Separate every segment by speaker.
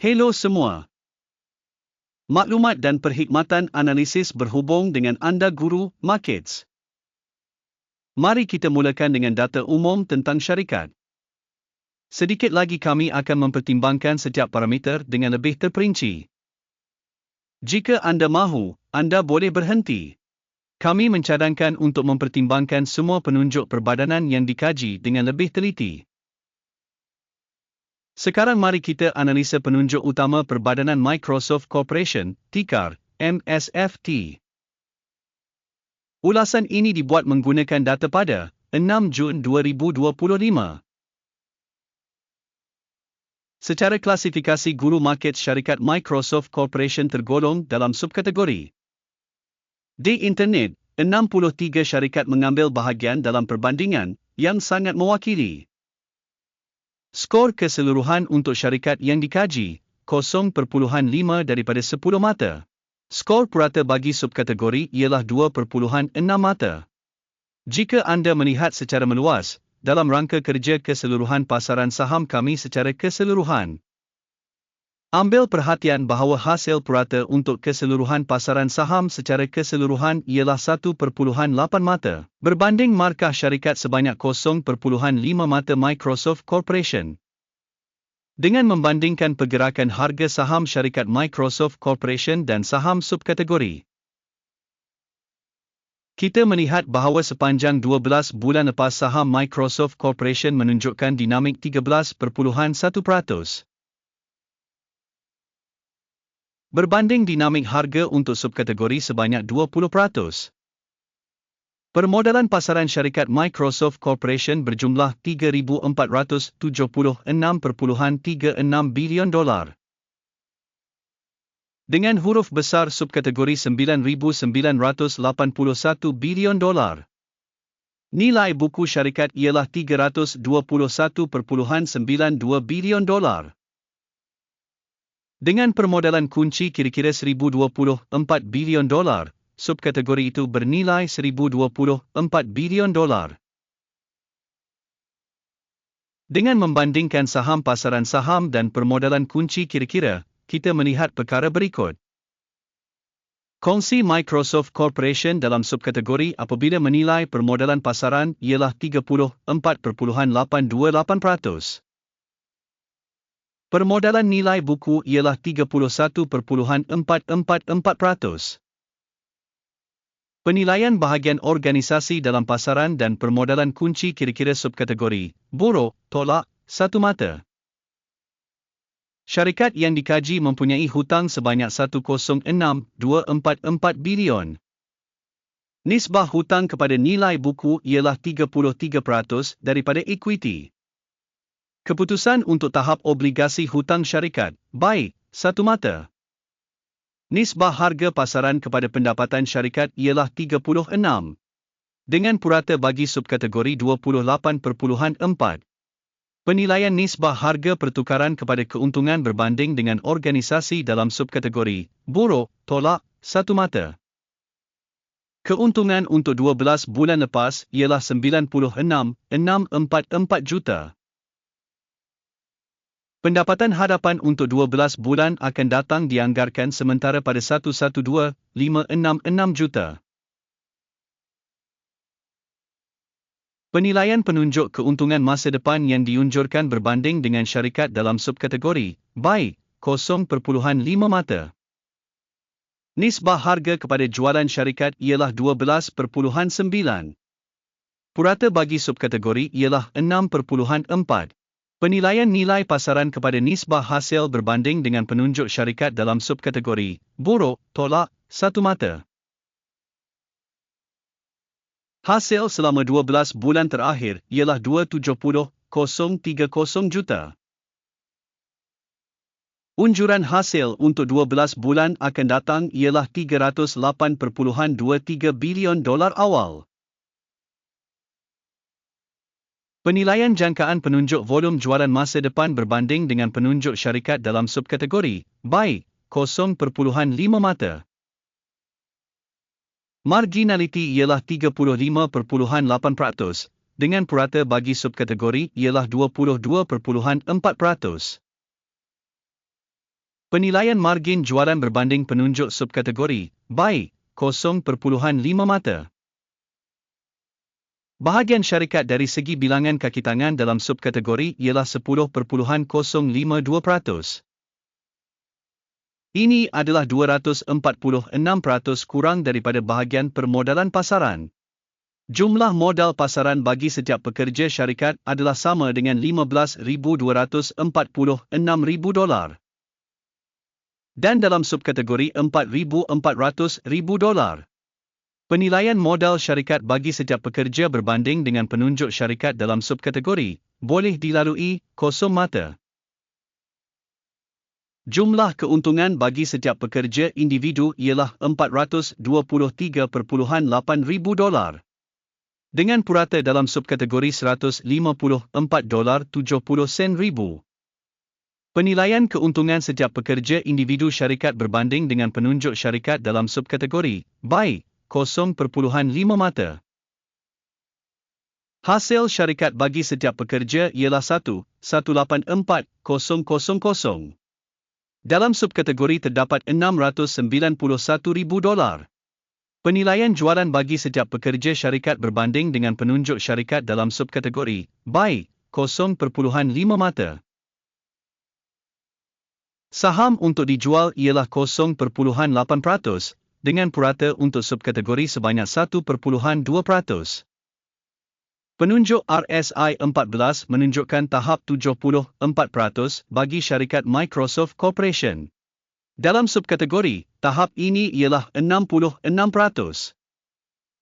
Speaker 1: Hello semua. Maklumat dan perkhidmatan analisis berhubung dengan anda guru markets. Mari kita mulakan dengan data umum tentang syarikat. Sedikit lagi kami akan mempertimbangkan setiap parameter dengan lebih terperinci. Jika anda mahu, anda boleh berhenti. Kami mencadangkan untuk mempertimbangkan semua penunjuk perbadanan yang dikaji dengan lebih teliti. Sekarang mari kita analisa penunjuk utama perbadanan Microsoft Corporation, TICAR, MSFT. Ulasan ini dibuat menggunakan data pada 6 Jun 2025. Secara klasifikasi guru market syarikat Microsoft Corporation tergolong dalam subkategori di internet, 63 syarikat mengambil bahagian dalam perbandingan yang sangat mewakili. Skor keseluruhan untuk syarikat yang dikaji, 0.5 daripada 10 mata. Skor purata bagi subkategori ialah 2.6 mata. Jika anda melihat secara meluas, dalam rangka kerja keseluruhan pasaran saham kami secara keseluruhan, Ambil perhatian bahawa hasil purata untuk keseluruhan pasaran saham secara keseluruhan ialah 1.8 mata, berbanding markah syarikat sebanyak 0.5 mata Microsoft Corporation. Dengan membandingkan pergerakan harga saham syarikat Microsoft Corporation dan saham subkategori, kita melihat bahawa sepanjang 12 bulan lepas saham Microsoft Corporation menunjukkan dinamik 13.1%. berbanding dinamik harga untuk subkategori sebanyak 20%. Permodalan pasaran syarikat Microsoft Corporation berjumlah 3,476.36 bilion dolar. Dengan huruf besar subkategori 9,981 bilion dolar. Nilai buku syarikat ialah 321.92 bilion dolar. Dengan permodalan kunci kira-kira 1024 bilion dolar, subkategori itu bernilai 1024 bilion dolar. Dengan membandingkan saham pasaran saham dan permodalan kunci kira-kira, kita melihat perkara berikut. Kongsi Microsoft Corporation dalam subkategori apabila menilai permodalan pasaran ialah 34.828%. Permodalan nilai buku ialah 31.444%. Penilaian bahagian organisasi dalam pasaran dan permodalan kunci kira-kira subkategori, buruk, tolak, satu mata. Syarikat yang dikaji mempunyai hutang sebanyak 106,244 bilion. Nisbah hutang kepada nilai buku ialah 33% daripada ekuiti. Keputusan untuk tahap obligasi hutang syarikat, baik, satu mata. Nisbah harga pasaran kepada pendapatan syarikat ialah 36. Dengan purata bagi subkategori 28.4. Penilaian nisbah harga pertukaran kepada keuntungan berbanding dengan organisasi dalam subkategori, buruk, tolak, satu mata. Keuntungan untuk 12 bulan lepas ialah 96,644 juta. Pendapatan hadapan untuk 12 bulan akan datang dianggarkan sementara pada 112,566 juta. Penilaian penunjuk keuntungan masa depan yang diunjurkan berbanding dengan syarikat dalam subkategori, baik, 0.5 mata. Nisbah harga kepada jualan syarikat ialah 12.9. Purata bagi subkategori ialah 6.4. Penilaian nilai pasaran kepada nisbah hasil berbanding dengan penunjuk syarikat dalam subkategori, buruk, tolak, satu mata. Hasil selama 12 bulan terakhir ialah 270,030 juta. Unjuran hasil untuk 12 bulan akan datang ialah 308.23 bilion dolar awal. Penilaian jangkaan penunjuk volum jualan masa depan berbanding dengan penunjuk syarikat dalam subkategori, baik, 0.5 mata. Marginality ialah 35.8%, dengan purata bagi subkategori ialah 22.4%. Penilaian margin jualan berbanding penunjuk subkategori, baik, 0.5 mata. Bahagian syarikat dari segi bilangan kaki tangan dalam subkategori ialah 10.02%. Ini adalah 246% kurang daripada bahagian permodalan pasaran. Jumlah modal pasaran bagi setiap pekerja syarikat adalah sama dengan 15,246,000 dolar dan dalam subkategori 4,400,000 dolar. Penilaian modal syarikat bagi setiap pekerja berbanding dengan penunjuk syarikat dalam subkategori boleh dilalui kosong mata. Jumlah keuntungan bagi setiap pekerja individu ialah 423.8 ribu dolar. Dengan purata dalam subkategori 154 dolar 70 sen ribu. Penilaian keuntungan setiap pekerja individu syarikat berbanding dengan penunjuk syarikat dalam subkategori, baik, 0.5 mata. Hasil syarikat bagi setiap pekerja ialah 1, 184, 000. Dalam subkategori terdapat 691,000 dolar. Penilaian jualan bagi setiap pekerja syarikat berbanding dengan penunjuk syarikat dalam subkategori, baik, 0.5 mata. Saham untuk dijual ialah 0.8% dengan purata untuk subkategori sebanyak 1.2%. Penunjuk RSI 14 menunjukkan tahap 74% bagi syarikat Microsoft Corporation. Dalam subkategori, tahap ini ialah 66%.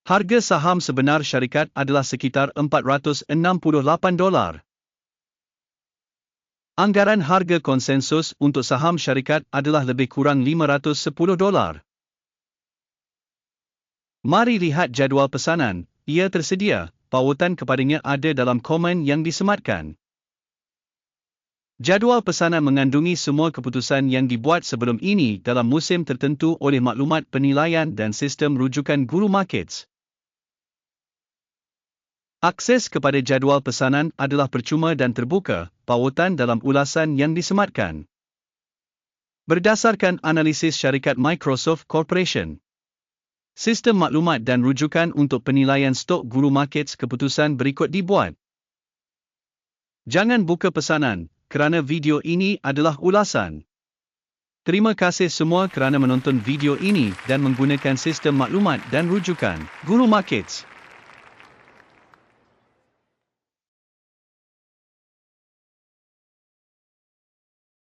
Speaker 1: Harga saham sebenar syarikat adalah sekitar 468 dolar. Anggaran harga konsensus untuk saham syarikat adalah lebih kurang 510 dolar. Mari lihat jadual pesanan, ia tersedia, pautan kepadanya ada dalam komen yang disematkan. Jadual pesanan mengandungi semua keputusan yang dibuat sebelum ini dalam musim tertentu oleh maklumat penilaian dan sistem rujukan guru markets. Akses kepada jadual pesanan adalah percuma dan terbuka, pautan dalam ulasan yang disematkan. Berdasarkan analisis syarikat Microsoft Corporation, sistem maklumat dan rujukan untuk penilaian stok guru markets keputusan berikut dibuat. Jangan buka pesanan, kerana video ini adalah ulasan. Terima kasih semua kerana menonton video ini dan menggunakan sistem maklumat dan rujukan Guru Markets.